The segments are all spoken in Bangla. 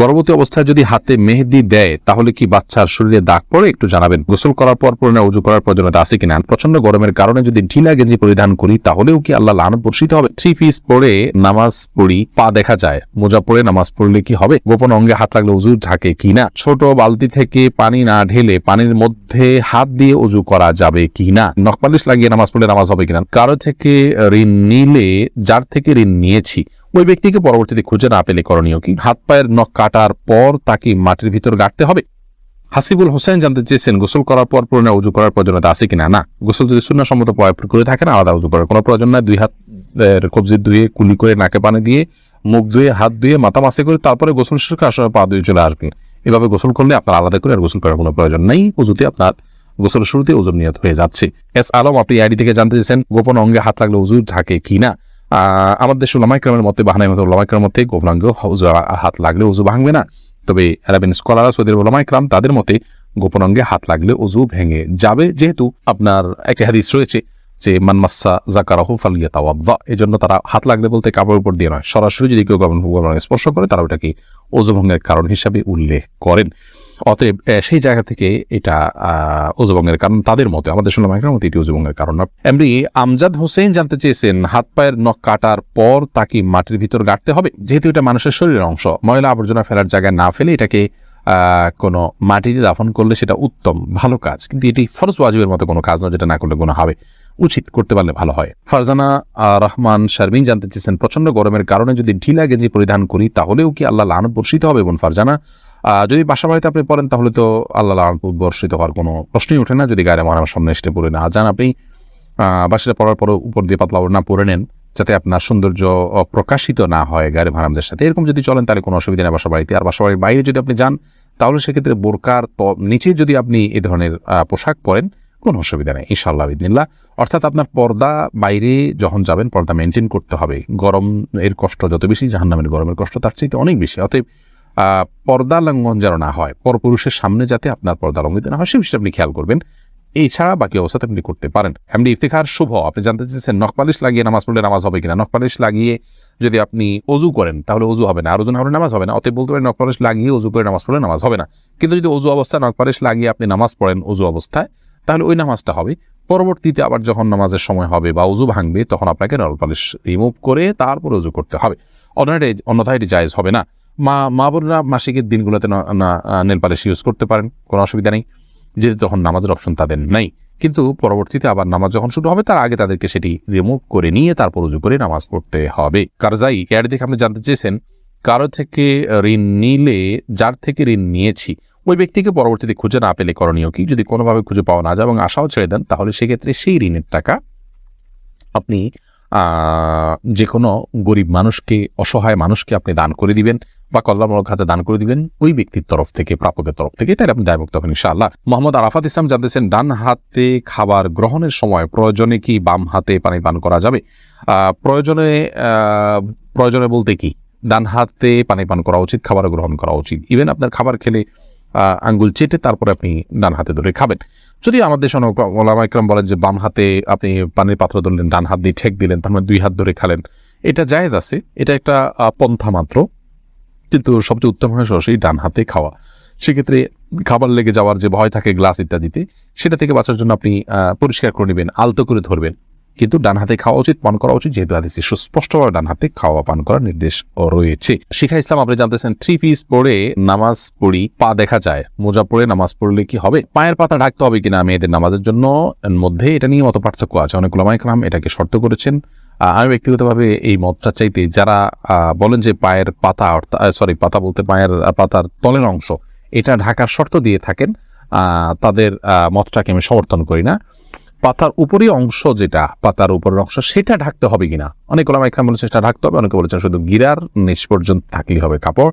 গর্ভবতী অবস্থায় যদি হাতে মেহেদি দেয়, তাহলে কি বাচ্চার শরীরে দাগ পড়ে? একটু জানাবেন। গোসল করার পর পরে উজু করার প্রয়োজনীয়তা আছে কিনা? প্রচণ্ড গরমের কারণে যদি ঢিলা গেঞ্জি পরিধান করি, তাহলেও কি আল্লাহ লানত বর্ষিত হবে? থ্রি পিস পরে নামাজ পড়ি, পা দেখা যায়। মোজা পরে নামাজ পড়লে কি হবে? গোপন অঙ্গে হাত লাগলে উজু ঝাঁকে কিনা ছোট বালতি থেকে পানি না ঢেলে পানির মধ্যে হাত দিয়ে উজু করা যাবে কিনা নখপালিশ লাগিয়ে নামাজ পড়লে নামাজ হবে কিনা? কারও থেকে ঋণ নিলে, যার থেকে ঋণ নিয়েছি ওই ব্যক্তিকে পরবর্তীতে খুঁজে না পেলে করণীয় কি? হাত পায়ের নখ কাটার পর তাকে মাটির ভিতর গাঁটতে হবে? হাসিবুল হোসেন জানতে চেয়েছেন গোসল করার পর পুরনো উজু করার প্রয়োজনীয়তা আছে কিনা? না গোসল যদি শূন্য সম্মত প্রয়োগ করে থাকেন আলাদা উজু করার কোনো প্রয়োজন নাই। দুই হাত কবজি ধুয়ে কুলি করে নাকে পানি দিয়ে মুখ ধুয়ে হাত ধুয়ে মাথা মাসে করে তারপরে গোসল শেষ করে আসলে পা ধুয়ে চলে আসবেন। এভাবে গোসল করলে আপনার আলাদা করে আর গোসল করার কোনো প্রয়োজন নেই। উজুতে আপনার গোসলের শুরুতে ওজন নিয়ত হয়ে যাচ্ছে। এস আলম আপনি আইডি থেকে জানতে চেয়েছেন গোপন অঙ্গে হাত লাগলে উজু থাকে কিনা? আহ, আমাদের দেশে ওলামাইক্রামের মতে বাহানাই মতো ওলামাইক্রামের মতে গোপনাঙ্গ উজু হাত লাগলে উজু ভাঙবে না। তবে আরাবিন স্কলার সৌদি ওলামাইক্রাম তাদের মতে গোপনাঙ্গে হাত লাগলে উজু ভেঙে যাবে, যেহেতু আপনার একটা হাদিস রয়েছে যে মানমাসা জাকারাহু ফালিয়া তাওয়াদ্দা এই জন্য তারা হাত লাগলে বলতে কাপড়ের উপর দিয়ে নয়। সরাসরি যদি কেউ গোপন গোপন স্পর্শ করে, তারা ওটাকে ওজু ভঙ্গের কারণ হিসাবে উল্লেখ করেন। অতএব সেই জায়গা থেকে এটা আহ, ওজুভঙ্গের কারণ তাদের মতে আমাদের শুনলাম একরাম মতে এটি ওজুভঙ্গের কারণ। না এমনি আমজাদ হোসেন জানতে চেয়েছেন হাত পায়ের নখ কাটার পর তাকে মাটির ভিতর গাঁটতে হবে যেহেতু এটা মানুষের শরীরের অংশ। ময়লা আবর্জনা ফেলার জায়গায় না ফেলে এটাকে কোনো মাটিতে দাফন করলে সেটা উত্তম ভালো কাজ। কিন্তু এটি ফরজ ওয়াজিবের মতো কোনো কাজ নয় যেটা না করলে কোনো হবে। উচিত করতে পারলে ভালো হয়। ফারজানা রহমান শারমিন জানতে চেয়েছেন প্রচণ্ড গরমের কারণে যদি ঢিলা গেঞ্জি পরিধান করি তাহলেও কি আল্লাহ লানত বর্ষিত হবে বোন ফারজানা? যদি বাসা বাড়িতে আপনি পড়েন, তাহলে তো আল্লাহ লানত বর্ষিত হওয়ার কোনো প্রশ্নই ওঠে না। যদি গায়ে মহানার সামনে এসে পড়ে না যান, আপনি বাসাটা পড়ার পর উপর দিয়ে পাতলা ওড়না পরে নেন, যাতে আপনার সৌন্দর্য প্রকাশিত না হয় গাড়ি ভাড়ামদের সাথে। এরকম যদি চলেন, তাহলে কোনো অসুবিধা নেই বাসা বাড়িতে। আর বাসা বাড়ির বাইরে যদি আপনি যান, তাহলে সেক্ষেত্রে বোরকার ত- নিচে যদি আপনি এ ধরনের পোশাক পরেন, কোনো অসুবিধা নেই ইনশাল্লাহ বিদিনিল্লাহ। অর্থাৎ আপনার পর্দা বাইরে যখন যাবেন, পর্দা মেনটেন করতে হবে। গরম এর কষ্ট যত বেশি, জাহান্নামের গরমের কষ্ট তার চাইতে অনেক বেশি। অতএব পর্দা লঙ্ঘন যেন না হয়, পরপুরুষের সামনে যাতে আপনার পর্দা লঙ্ঘিত না হয় সে বিষয়টা আপনি খেয়াল করবেন। এছাড়া বাকি অবস্থাতে আপনি করতে পারেন। এমনি ইফতিখার, শুভ। আপনি জানতে চেয়েছেন নখপালিশ লাগিয়ে নামাজ পড়লে নামাজ হবে কিনা? নখপালিশ লাগিয়ে যদি আপনি অজু করেন, তাহলে অজু হবে না। আর ওজন হবে নামাজ হবে না। অতএব বলতে পারেন নখপালিশ লাগিয়ে অজু করে নামাজ পড়লে নামাজ হবে না। কিন্তু যদি অজু অবস্থায় নখপালিশ লাগিয়ে আপনি নামাজ পড়েন অজু অবস্থায়, তাহলে ওই নামাজটা হবে। পরবর্তীতে আবার যখন নামাজের সময় হবে বা উজু ভাঙবে, তখন আপনাকে নলপালিশ রিমুভ করে তারপর উজু করতে হবে। অন্যথায় অন্যথায় এটি জায়েজ হবে না। মা মা বোনরা মাসিকের দিনগুলোতে নেল পালিশ ইউজ করতে পারেন, কোনো অসুবিধা নেই। যেহেতু তখন নামাজের অপশন তাদের নেই। কিন্তু পরবর্তীতে আবার নামাজ যখন শুরু হবে, তার আগে তাদেরকে সেটি রিমুভ করে নিয়ে তারপর উজু করে নামাজ পড়তে হবে। কারজাই, এর দেখে আপনি জানতে চেয়েছেন, কারও থেকে ঋণ নিলে, যার থেকে ঋণ নিয়েছি, ওই ব্যক্তিকে পরবর্তীতে খুঁজে না পেলে করণীয় কি? যদি কোনোভাবে খুঁজে পাওয়া না যায় এবং আশাও ছেড়ে দেন, তাহলে সেক্ষেত্রে সেই ঋণের টাকা আপনি যে কোনো গরিব মানুষকে, অসহায় মানুষকে আপনি দান করে দিবেন। বা কল্যাণমূলক খাতে দান করে দিবেন ওই ব্যক্তির তরফ থেকে, প্রাপকের তরফ থেকে। তাই আপনি দায়মুক্ত হবেন, ইনশাআল্লাহ। মোহাম্মদ আরাফাত ইসলাম জানতেছেন, ডান হাতে খাবার গ্রহণের সময় প্রয়োজনে কি বাম হাতে পানি পান করা যাবে? প্রয়োজনে প্রয়োজনে বলতে কি? ডান হাতে পানি পান করা উচিত, খাবার গ্রহণ করা উচিত। ইভেন আপনার খাবার খেলে আঙ্গুল চেটে তারপরে আপনি ডান হাতে ধরে খাবেন। যদি আমাদের সন ওলামা ইকরাম বলেন যে বাম হাতে আপনি পানির পাত্র ধরলেন, ডান হাত দিয়ে ঠেক দিলেন, তার মানে দুই হাত ধরে খালেন, এটা জায়েজ আছে। এটা একটা পন্থা মাত্র। কিন্তু সবচেয়ে উত্তম হয় সরাসরি ডান হাতে খাওয়া। সেক্ষেত্রে খাবার লেগে যাওয়ার যে ভয় থাকে গ্লাস ইত্যাদিতে, সেটা থেকে বাঁচার জন্য আপনি পরিষ্কার করে নেবেন, আলতো করে ধরবেন। কিন্তু ডান হাতে খাওয়া উচিত, পান করা উচিত, যেহেতু হাদিসে সুস্পষ্টভাবে ডান হাতে খাওয়া পান করার নির্দেশ রয়েছে। শিখা ইসলাম, আপনি জানতেছেন থ্রি পিস পরে নামাজ পড়ি, পা দেখা যায়। মোজা পরে নামাজ পড়লে কি হবে? পায়ের পাতা ঢাকতে হবে কিনা মেয়েদের নামাজের জন্য? মধ্যে এটা নিয়ে মত পার্থক্য আছে। অনেক ওলামাইকরাম এটাকে শর্ত করেছেন। আমি ব্যক্তিগতভাবে এই মতটা চাইতে, যারা বলেন যে পায়ের পাতা সরি পাতা বলতে পায়ের পাতার তলের অংশ, এটা ঢাকার শর্ত দিয়ে থাকেন তাদের মতটাকে আমি সমর্থন করি না। পাতার উপরে অংশ যেটা, পাতার উপরের অংশ, সেটা ঢাকতে হবে কিনা? অনেক ওলামা একরাম বলেছেন সেটা ঢাকতে হবে, অনেকে বলেছেন শুধু গিরার নিচ পর্যন্ত থাকলেই হবে কাপড়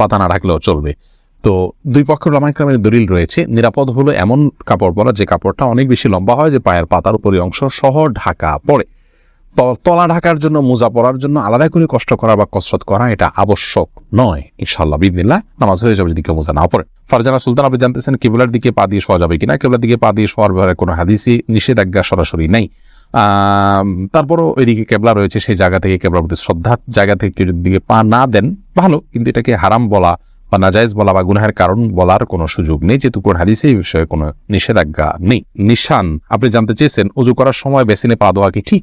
পাতা না ঢাকলেও চলবে। তো দুই পক্ষের ওলামাইক্রামের দলিল রয়েছে, নিরাপদ হলো এমন কাপড় পরা যে কাপড়টা অনেক বেশি লম্বা হয় যে পায়ের পাতার উপরে অংশ সহ ঢাকা পড়ে। তলা ঢাকার জন্য, মোজা পরার জন্য আলাদা করে কষ্ট করা বা কসরত করা এটা আবশ্যক নয়। ইনশাল্লাহ বিদিল্লা নামাজ হয়ে যাবে যদি কেউ মোজা না পড়ে ফারজানা সুলতান, আপনি জানতেছেন কেবলার দিকে পা দিয়ে শোয়া যাবে কিনা? কেবলার দিকে পা দিয়ে শোয়ার ব্যাপারে কোনো হাদিসি নিষেধাজ্ঞা সরাসরি নেই। তারপরও ওইদিকে কেবলা রয়েছে, সেই জায়গা থেকে কেবলার প্রতি শ্রদ্ধার জায়গা থেকে কেউ দিকে পা না দেন, ভালো। কিন্তু এটাকে হারাম বলা বা নাজাইজ বলা বা গুনাহের কারণ বলার কোনো সুযোগ নেই। যেহেতু কোন হাদিসে এই বিষয়ে কোনো নিষেধাজ্ঞা নেই। নিশান, আপনি জানতে চেয়েছেন, উজু করার সময় বেসিনে পা দেওয়া কি ঠিক?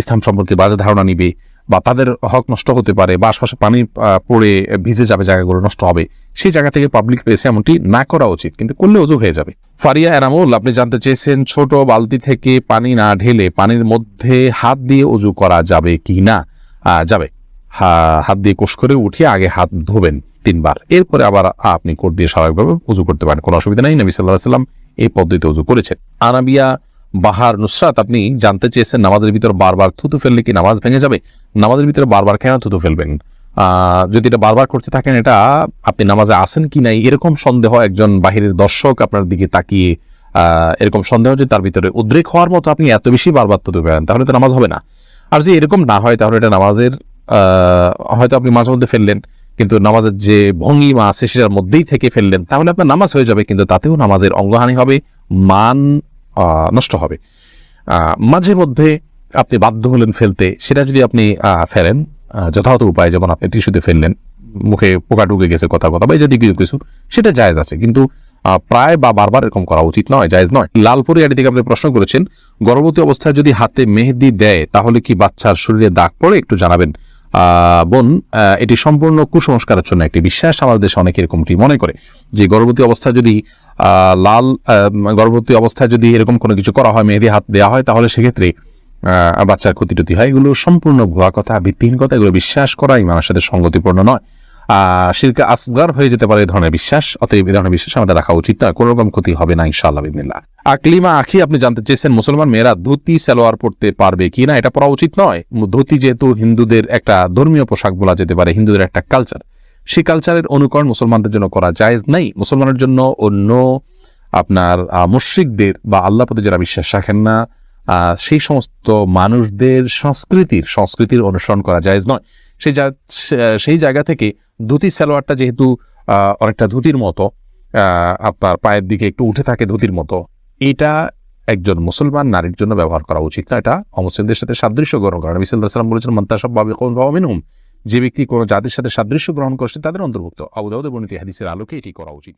ইসলাম সম্পর্কে বাজে ধারণা নিবে বা তাদের হক নষ্ট হতে পারে বা আশপাশে পানি পড়ে ভিজে যাবে, জায়গাগুলো নষ্ট হবে, সেই জায়গা থেকে পাবলিক প্লেসে এমনটি না করা উচিত, কিন্তু করলে অজু হয়ে যাবে। ফারিয়া এনামুল, আপনি জানতে চেয়েছেন ছোট বালতি থেকে পানি না ঢেলে পানির মধ্যে হাত দিয়ে অজু করা যাবে কি না? যাবে। হাত দিয়ে কোষ করে উঠে আগে হাত ধোবেন তিনবার। এরপরে আবার আপনি কোট দিয়ে স্বাভাবিকভাবে উজু করতে পারেন, কোনো অসুবিধা নেই। নবী সাল্লাহ সাল্লাম এই পদ্ধতিতে উজু করেছেন। আনাবিয়া বাহার নুসরাত, আপনি জানতে চেয়েছেন নামাজের ভিতর বারবার থুতু ফেললে কি নামাজ ভেঙে যাবে? নামাজের ভিতরে বারবার কেন থুতু ফেলবেন? যদি এটা বারবার করতে থাকেন, এটা আপনি নামাজে আসেন কি নাই, এরকম সন্দেহ একজন বাহিরের দর্শক আপনার দিকে তাকিয়ে এরকম সন্দেহ যে তার ভিতরে উদ্রেক হওয়ার মতো আপনি এত বেশি বারবার থুতু ফেলেন, তাহলে তো নামাজ হবে না। আর যদি এরকম না হয়, তাহলে এটা নামাজের হয়তো আপনি মাঝে মধ্যে ফেললেন, কিন্তু নামাজের যে ভঙ্গিমা আছে, সেটার মধ্যেই থেকে ফেললেন, তাহলে আপনার নামাজ হয়ে যাবে, কিন্তু তাতেও নামাজের অঙ্গহানি হবে। মান নষ্ট হবে। মাঝে মধ্যে আপনি বাধ্য হলেন ফেলতে, সেটা যদি আপনি ফেলেন যথাযথ উপায় যেমন আপনি টিস্যুতে ফেললেন, মুখে পোকা ঢুকে গেছে, কথা কথা, বা এই যদি কিছু, সেটা জায়েজ আছে। কিন্তু প্রায় বা বারবার এরকম করা উচিত নয়, জায়েজ নয়। লালপুরি আড়ি থেকে আপনি প্রশ্ন করেছেন, গর্ভবতী অবস্থায় যদি হাতে মেহেদি দেয়, তাহলে কি বাচ্চার শরীরে দাগ পড়ে? একটু জানাবেন। বোন এটি সম্পূর্ণ কুসংস্কারের জন্য একটি বিশ্বাস। আমাদের দেশে অনেকে এরকমটি মনে করে যে গর্ভবতী অবস্থা যদি লাল গর্ভবতী অবস্থায় যদি এরকম কোনো কিছু করা হয়, মেহেদি হাত দেওয়া হয়, তাহলে সেক্ষেত্রে বাচ্চার ক্ষতি টতি হয়। এগুলো সম্পূর্ণ ভুয়া কথা, ভিত্তিহীন কথা, এগুলো বিশ্বাস করাই মানুষের সাথে সঙ্গতিপূর্ণ নয়। শিরকে আসগার হয়ে যেতে পারে এই ধরনের বিশ্বাস। অতএব এই ধরনের বিশ্বাস আমাদের রাখা উচিত নয়। কোনো রকম ক্ষতি হবে না, ইনশাআল্লাহ বিদিনিল্লাহ আকলিমা আখি, আপনি জানতে চেয়েছেন, মুসলমান মেয়েরা ধুতি, সালোয়ার পড়তে পারবে কি না, এটা পরা উচিত নয়। ধুতি যেহেতু হিন্দুদের একটা ধর্মীয় পোশাক বলা যেতে পারে, হিন্দুদের একটা কালচার সেই কালচারের অনুকরণ মুসলমানদের জন্য করা জায়েজ নাই। মুসলমানের জন্য অন্য আপনার মুশরিকদের বা আল্লাহ প্রতি যারা বিশ্বাস রাখেন না সেই সমস্ত মানুষদের সংস্কৃতির সংস্কৃতির অনুসরণ করা জায়েজ নয়। সেই সেই জায়গা থেকে ধুতি সালোয়ারটা যেহেতু অনেকটা ধুতির মতো আপনার পায়ের দিকে একটু উঠে থাকে ধুতির মতো, এটা একজন মুসলমান নারীর জন্য ব্যবহার করা উচিত না। এটা অমুসলিমদের সাথে সাদৃশ্য গ্রহণ করা। নবী বলেছেন মন্তাসব বাবে কোন যে ব্যক্তি কোনো জাতির সাথে সাদৃশ্য গ্রহণ করছে, তাদের অন্তর্ভুক্ত। আবু দাউদের বর্ণিত হাদিসের আলোকে এটি করা উচিত।